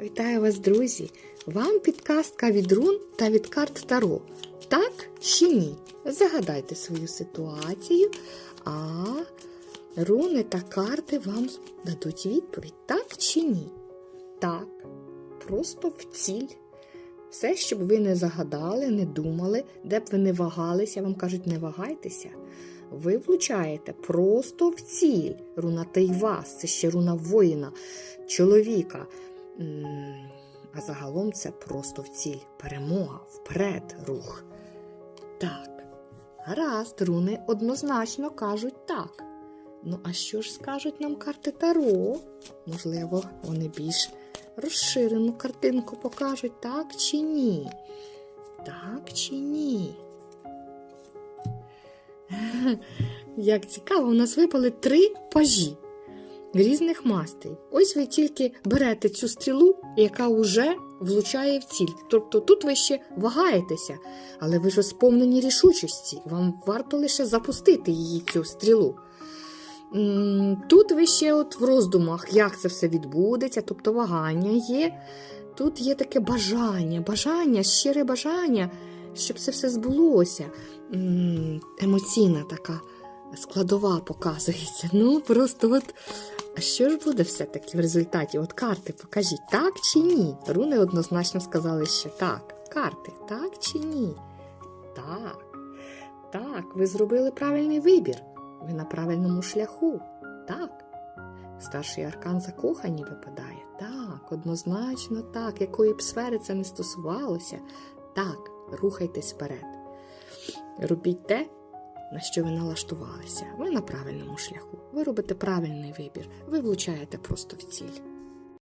Вітаю вас, друзі! Вам підказка від рун та від карт Таро. Так чи ні? Загадайте свою ситуацію, а руни та карти вам дадуть відповідь, так чи ні? Так, просто в ціль. Все, щоб ви не загадали, не думали, де б ви не вагалися, вам кажуть, не вагайтеся. Ви влучаєте просто в ціль. Руна Тайвас, це ще руна воїна, чоловіка. А загалом це просто в ціль. Перемога, вперед, рух. Так. Гаразд, руни однозначно кажуть так. Ну, а що ж скажуть нам карти Таро? Можливо, вони більш розширену картинку покажуть, так чи ні? Так чи ні? Як цікаво, у нас випали три пажі різних мастей. Ось ви тільки берете цю стрілу, яка вже влучає в ціль. Тобто тут ви ще вагаєтеся, але ви ж сповнені рішучості. Вам варто лише запустити її цю стрілу. Тут ви ще от в роздумах, як це все відбудеться, тобто вагання є. Тут є таке бажання, бажання, щире бажання, щоб це все збулося. Емоційна така складова показується. Ну, просто от. А що ж буде все-таки в результаті? От карти покажіть, так чи ні? Руни однозначно сказали, що так. Карти, так чи ні? Так. Так, ви зробили правильний вибір. Ви на правильному шляху. Так. Старший аркан закохані випадає. Так, однозначно так. Якої б сфери це не стосувалося. Так, рухайтесь вперед. Робіть те, на що ви налаштувалися. Ви на правильному шляху. Ви робите правильний вибір. Ви влучаєте просто в ціль.